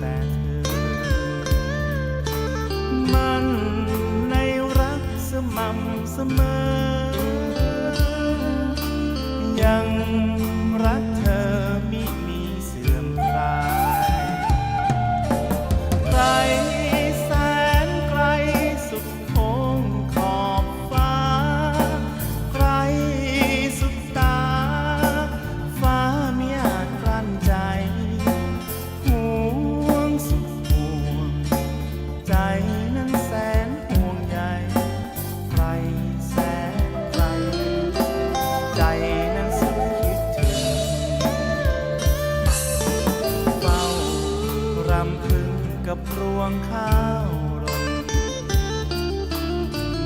แต่เธอ มันในรักสม่ำเสมอ ยัง งข้าวรน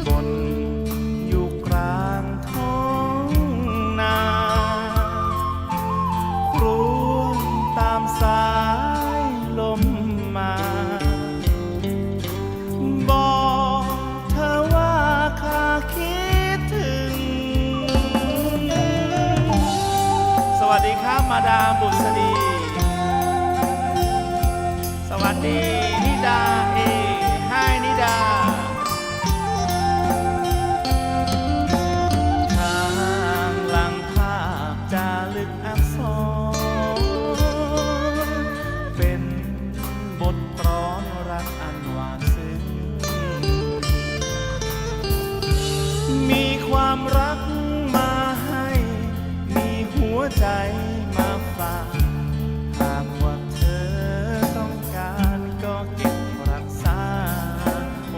บนอยู่กลางท้องนาครวงตามสายลมมาบอกเธอว่าข้าคิดถึง สวัสดีครับมาดามบุษดี สวัสดี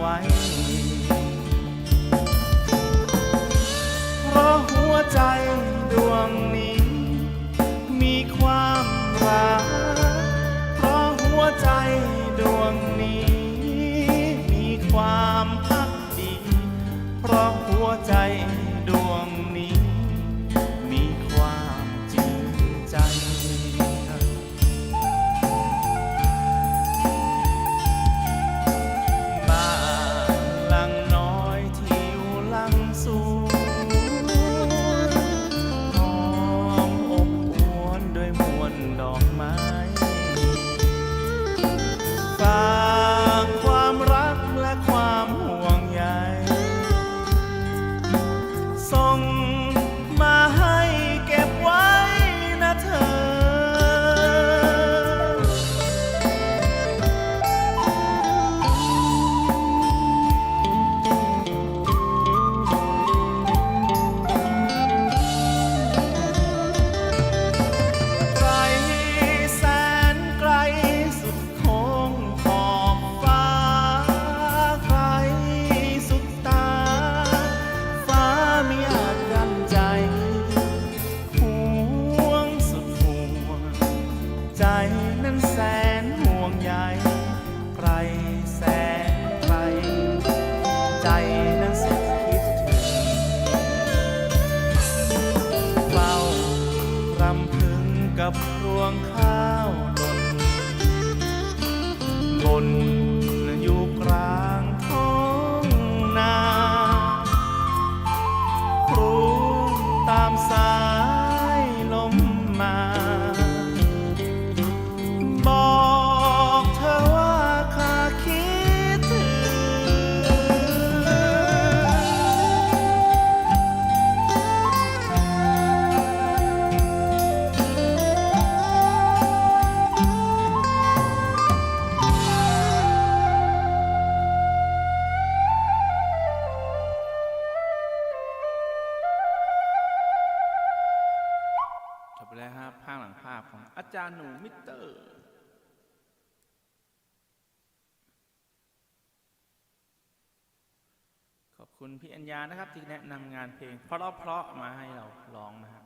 white. กับรวงข้าวหล่นหล่น ของอาจารย์หนูมิเตอร์ ขอบคุณพี่อัญญานะครับ ที่แนะนำงานเพลง เพราะเพราะมาให้เราร้องนะครับ